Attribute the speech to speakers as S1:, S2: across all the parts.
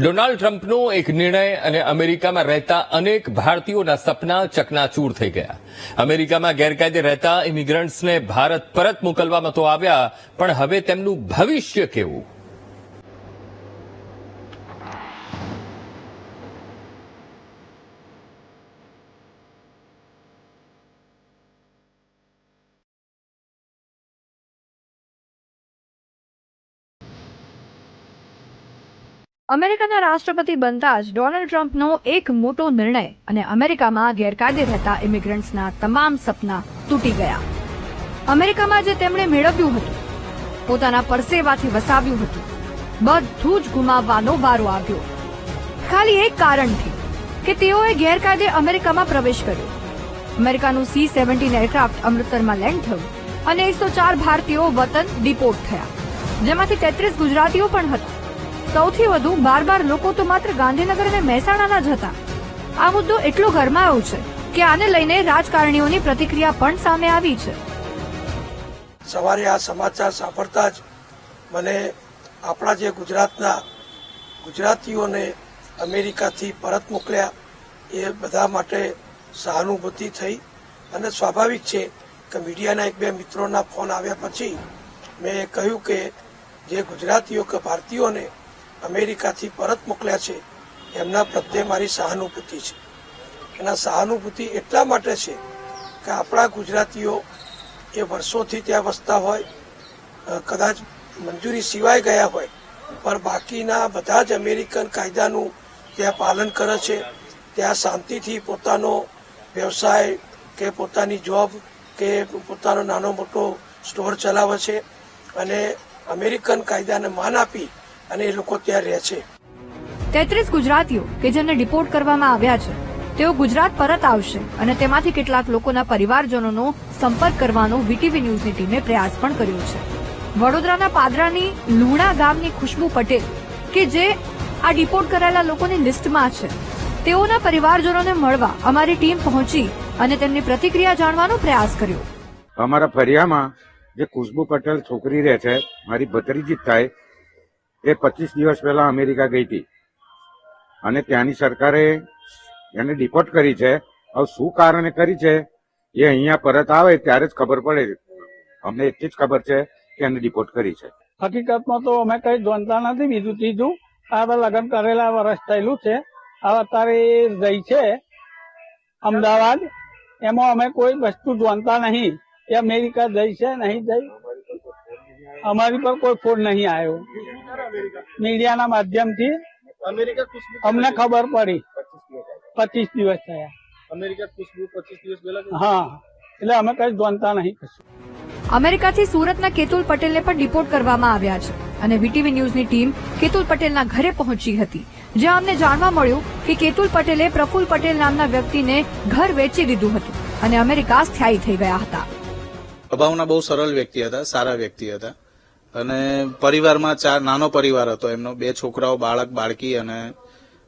S1: Donald ટ્રમ્પનો એક નિર્ણય અને અમેરિકામાં રહેતા અનેક ભારતીયોના સપના ચકનાચૂર થઈ ગયા. અમેરિકામાં ગેરકાયદે રહેતા ઇમિગ્રન્ટ્સને ભારત પરત મોકલવામાં તો આવ્યા, પણ હવે તેમનું ભવિષ્ય કેવું?
S2: અમેરિકાના રાષ્ટ્રપતિ બનતા જ ડોનાલ્ડ ટ્રમ્પનો એક મોટો નિર્ણય અને અમેરિકામાં ગેરકાયદે રહેતા ઇમિગ્રન્ટ્સના તમામ સપના તૂટી ગયા. અમેરિકામાં જે તેમણે મેળવ્યું હતું, પોતાના પરસેવાથી વસાવ્યું હતું, બધું જ ગુમાવવાનો વારો આવ્યો. ખાલી એક કારણથી કે તેઓએ ગેરકાયદે અમેરિકામાં પ્રવેશ કર્યો. અમેરિકાનું સી સેવન્ટીન એરક્રાફ્ટ અમૃતસરમાં લેન્ડ થયું અને એકસો ચાર ભારતીયો વતન ડિપોર્ટ થયા, જેમાંથી તેત્રીસ ગુજરાતીઓ પણ હતા. સૌથી વધુ બાર બાર લોકો તો માત્ર ગાંધીનગર અને મહેસાણાના જ હતા. આ મુદ્દો એટલો ગરમાયો છે કે આને લઈને રાજકારણીઓની પ્રતિક્રિયા પણ સામે આવી છે.
S3: સવારે આ સમાચાર સાંભળતા જ મને આપણા જે ગુજરાતના ગુજરાતીઓને અમેરિકાથી પરત મોકલ્યા, એ બધા માટે સહાનુભૂતિ થઈ અને સ્વાભાવિક છે કે મીડિયાના એક બે મિત્રોના ફોન આવ્યા પછી મેં કહ્યું કે જે ગુજરાતીઓ કે ભારતીયોને અમેરિકાથી પરત મોકલ્યા છે, એમના પ્રત્યે મારી સહાનુભૂતિ છે. એના સહાનુભૂતિ એટલા માટે છે કે આપણા ગુજરાતીઓ એ વર્ષોથી ત્યાં વસતા હોય કદાચ મંજૂરી સિવાય ગયા હોય, પણ બાકીના બધા જ અમેરિકન કાયદાનું ત્યાં પાલન કરે છે, ત્યાં શાંતિથી પોતાનો વ્યવસાય કે પોતાની જોબ કે પોતાનો નાનો મોટો સ્ટોર ચલાવે છે અને અમેરિકન કાયદાને માન આપી અને એ લોકો ત્યાં રહે છે.
S2: તેત્રીસ ગુજરાતીઓ કે જેમને ડિપોર્ટ કરવામાં આવ્યા છે તેઓ ગુજરાત પરત આવશે અને તેમાંથી કેટલાક લોકોના પરિવારજનોનો સંપર્ક કરવાનો વીટીવી ન્યૂઝની ટીમે પ્રયાસ પણ કર્યો છે. વડોદરાના પાદરાની લુણા ગામની ખુશ્બુ પટેલ કે જે આ ડિપોર્ટ કરાયેલા લોકોની લિસ્ટમાં છે તેઓના પરિવારજનોને મળવા અમારી ટીમ પહોંચી અને તેમની પ્રતિક્રિયા જાણવાનો પ્રયાસ કર્યો.
S4: અમારા ફરિયામાં જે ખુશ્બુ પટેલ છોકરી રહે છે મારી ભત્રીજી થાય એ પચીસ દિવસ પહેલા અમેરિકા ગઈ હતી. અને ત્યાંની સરકારે એને ડિપોર્ટ કરી છે. હવે શું કારણે કરી છે? એ અહીંયા પરત આવે ત્યારે જ ખબર પડે. અમને એટલી જ ખબર છે કે એને ડિપોર્ટ કરી છે.
S5: હકીકતમાં તો અમે કઈ જોનતા નથી. બીજું ત્રીજું, આ તો લગ્ન કરેલા વર્ષ થયેલું છે. હવે અત્યારે રહી છે અમદાવાદ. એમાં અમે કોઈ વસ્તુ જોનતા નહીં એ અમેરિકા જઈ છે, નહીં જઈ અમારી પર કોઈ ફોન નહીં આવ્યો. મીડિયાના માધ્યમથી અમને ખબર પડી. પચીસ દિવસ થયા. હા. એટલે અમે કઈ જોનતા નહીં કશું.
S2: અમેરિકાથી સુરતના કેતુલ પટેલને પણ ડિપોર્ટ કરવામાં આવ્યા છે અને વીટીવી ન્યૂઝની ટીમ કેતુલ પટેલના ઘરે પહોંચી હતી જ્યાં અમને જાણવા મળ્યું કે કેતુલ પટેલે પ્રફુલ પટેલ નામના વ્યક્તિને ઘર વેચી દીધું હતું અને અમેરિકા સ્થાયી થઈ ગયા હતા.
S6: સ્વભાવના બહુ સરળ વ્યક્તિ હતા સારા વ્યક્તિ હતા. અને પરિવારમાં ચાર, નાનો પરિવાર હતો. એમનો બે છોકરાઓ, બાળક, બાળકી અને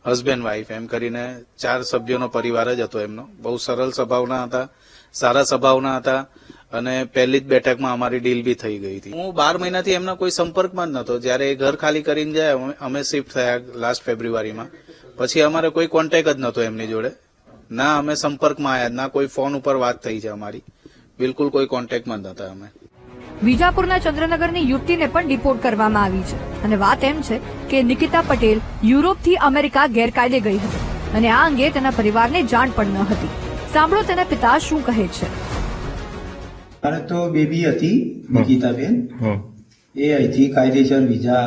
S6: હસબેન્ડ વાઈફ એમ કરીને ચાર સભ્યોનો પરિવાર જ હતો એમનો. બહુ સરળ સ્વભાવના હતા, સારા સ્વભાવના હતા અને પહેલી જ બેઠકમાં અમારી ડીલ બી થઈ ગઈ હતી. હું બાર મહિનાથી એમના કોઈ સંપર્કમાં જ નહોતો જ્યારે એ ઘર ખાલી કરીને જાય અમે- શિફ્ટ થયા લાસ્ટ ફેબ્રુઆરીમાં પછી અમારે કોઈ કોન્ટેક જ નહોતો એમની જોડે. ના, અમે સંપર્કમાં આવ્યા ના, કોઈ ફોન ઉપર વાત થઈ છે અમારી. બિલકુલ કોઈ કોન્ટેક્ટમાં જ નહોતા અમે.
S2: વિજાપુરના ચંદ્રનગરની યુવતીને પણ ડિપોર્ટ કરવામાં આવી છે. અને વાત એમ છે કે નિકિતા પટેલ યુરોપથી અમેરિકા ગેરકાયદે ગઈ હતી અને આ અંગે તેના પરિવારને જાણ પણ ન હતી. સાંભળો તેના પિતા શું કહે છે.
S7: મારે તો બેબી હતી નિકિતાબેન. એ અહીંથી કાયદેસર વિઝા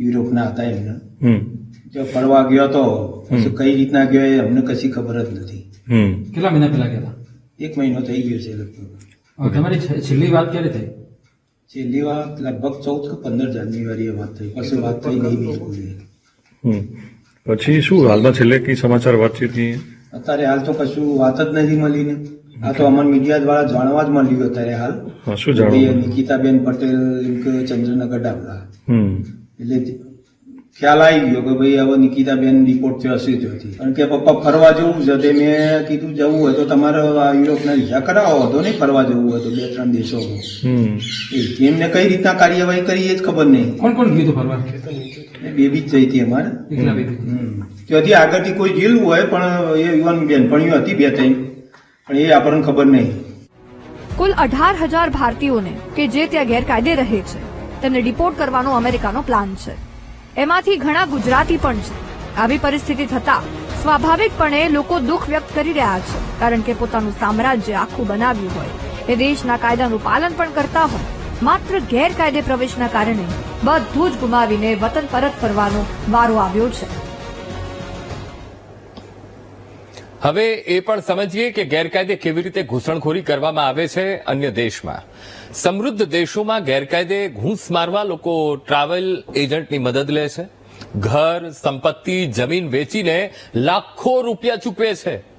S7: યુરોપના હતા એમને. જો ફરવા ગયો તો કઈ રીતના ગયો એ અમને કશી ખબર જ નથી.
S8: કેટલા મહિના પહેલા ગયા
S7: એક મહિનો થઈ ગયો છે લગભગ.
S8: તમારી છેલ્લી વાત ક્યારે થઈ?
S7: છેલ્લી વાત લગભગ ચૌદ કે પંદર જાન્યુઆરીએ વાત થઈ. પછી વાત થઈ નહીં બિલકુલ
S9: હમ. પછી શું હાલમાં છેલ્લે કઈ સમાચાર વાતચીતની
S7: અત્યારે હાલ તો કશું વાત જ નથી મળી ને. આ તો અમર મીડિયા દ્વારા જાણવા જ મળ્યું અત્યારે હાલ.
S9: શું જાણવા
S7: નિકિતાબેન પટેલ એમ કે ચંદ્રનગર ડાબલા. એટલે ખ્યાલ આવી ગયો કે ભાઈ હવે નિકિતાબેન રિપોર્ટ થયો હશે ત્યાંથી કારણ કે પપ્પા ફરવા જવું છે તે મેં કીધું જવું હોય તો તમારે યુરોપના વિઝા કરાવો. હતો નહીં ફરવા જવું હોય તો બે ત્રણ દેશો
S9: હમ.
S7: એમને કઈ રીતના કાર્યવાહી કરી એ જ ખબર નહીં.
S8: કોણ કોણ ગયું હતું ફરવા?
S7: બેબી જ જઈ હતી અમારે.
S8: એકલા બેબી.
S7: હમ. ત્યાંથી આગળથી કોઈ જીલવું હોય પણ એ યુવાન બેનપણીઓ હતી બે ત્રણ. પણ એ આપણને ખબર નહીં.
S2: કુલ અઢાર હજાર ભારતીયોને કે જે ત્યાં ગેરકાયદે રહે છે તેમને ડિપોર્ટ કરવાનો અમેરિકાનો પ્લાન છે. એમાંથી ઘણા ગુજરાતી પણ છે. આવી પરિસ્થિતિ થતા સ્વાભાવિકપણે લોકો દુઃખ વ્યક્ત કરી રહ્યા છે, કારણ કે પોતાનું સામ્રાજ્ય આખું બનાવ્યું હોય. એ દેશના કાયદાનું પાલન પણ કરતા હોય. માત્ર ગેરકાયદે પ્રવેશના કારણે બધું જ ગુમાવીને વતન પરત ફરવાનો વારો આવ્યો છે.
S1: હવે એ પણ સમજીએ કે ગેરકાયદે કેવી રીતે ઘૂસણખોરી કરવામાં આવે છે અન્ય દેશમાં. સમૃદ્ધ દેશોમાં ગેરકાયદે ઘૂસ મારવા લોકો ટ્રાવેલ એજન્ટની મદદ લે છે. ઘર, સંપત્તિ, જમીન વેચીને લાખો રૂપિયા ચૂકવે છે.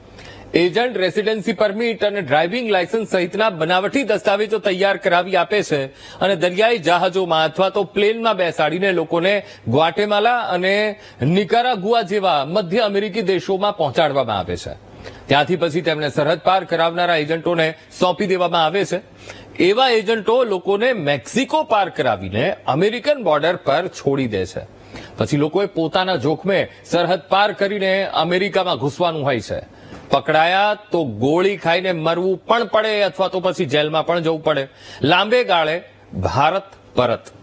S1: એજન્ટ રેસિડેન્સી પરમિટ અને ડ્રાઇવિંગ લાયસન્સ સહિતના બનાવટી દસ્તાવેજો તૈયાર કરાવી આપે છે અને દરિયાઈ જહાજોમાં અથવા તો પ્લેનમાં બેસાડીને લોકોને ગ્વાટેમાલા અને નિકારાગુઆ જેવા મધ્ય અમેરિકી દેશોમાં પહોંચાડવામાં આવે છે. ત્યાંથી પછી તેમને સરહદ પાર કરાવનારા એજન્ટોને સોંપી દેવામાં આવે છે. એવા એજન્ટો લોકોને મેક્સિકો પાર કરાવીને અમેરિકન બોર્ડર પર છોડી દે છે. પછી લોકોએ પોતાના જોખમે સરહદ પાર કરીને અમેરિકામાં ઘૂસવાનું હોય છે. પકડાયા તો ગોળી ખાઈને મરવું પણ પડે અથવા તો પછી જેલમાં પણ જવું પડે. લાંબે ગાળે ભારત પરત.